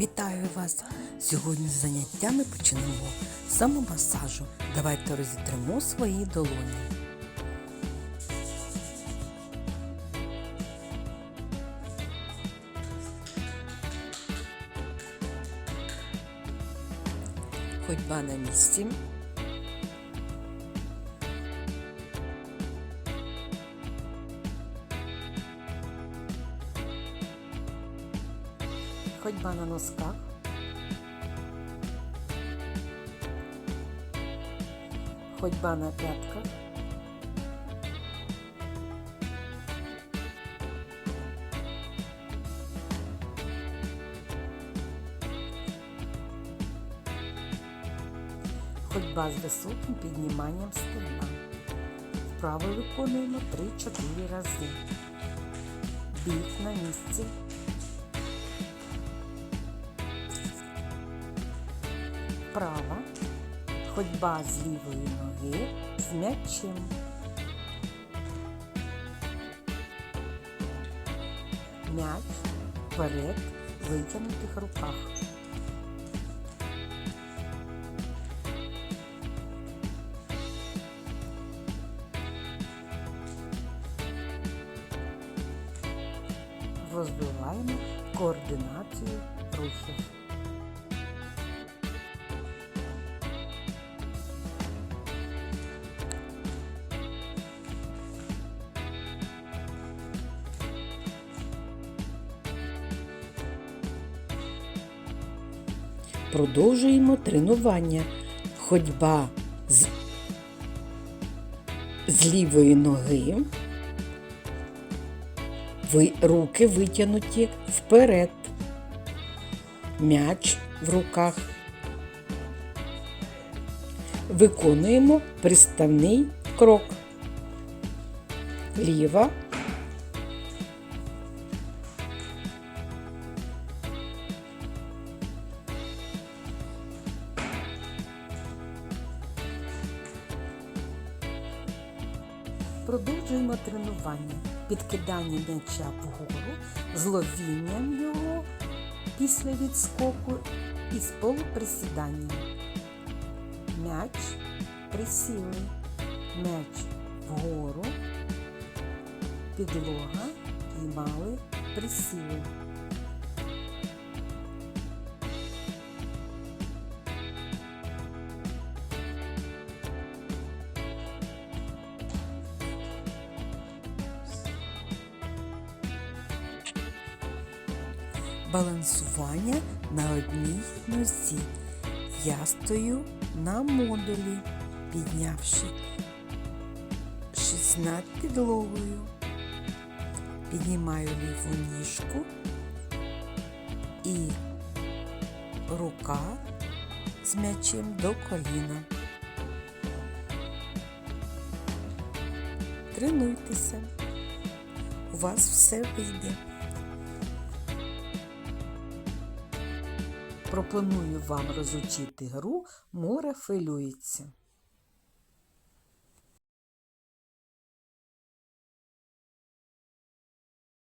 Вітаю вас! Сьогодні з заняттями почнемо з самомасажу. Давайте розітримо свої долоні. Ходьба на місці. Ходьба на носках. Ходьба на пятках. Ходьба з високим підніманням стегна. Вправо виконуємо 3-4 рази. Біг на місці. Вправо. Ходьба з лівої ноги з м'ячем. М'яч вперед в витягнутих руках. Розвиваємо координацію рухів. Продовжуємо тренування. Ходьба з, з лівої ноги. Ви, руки витягнуті вперед. М'яч в руках. Виконуємо приставний крок. Ліва. Продовжуємо тренування. Підкидання м'яча вгору зловінням його після відскоку і з полуприсіданням. М'яч присіли. М'яч вгору. Підлога піймали, присіли. Балансування на одній нозі. Я стою на модулі, піднявши 6 над підлогою. Піднімаю ліву ніжку і рука з м'ячем до коліна. Тренуйтеся, у вас все вийде. Пропоную вам розучити гру Море хвилюється.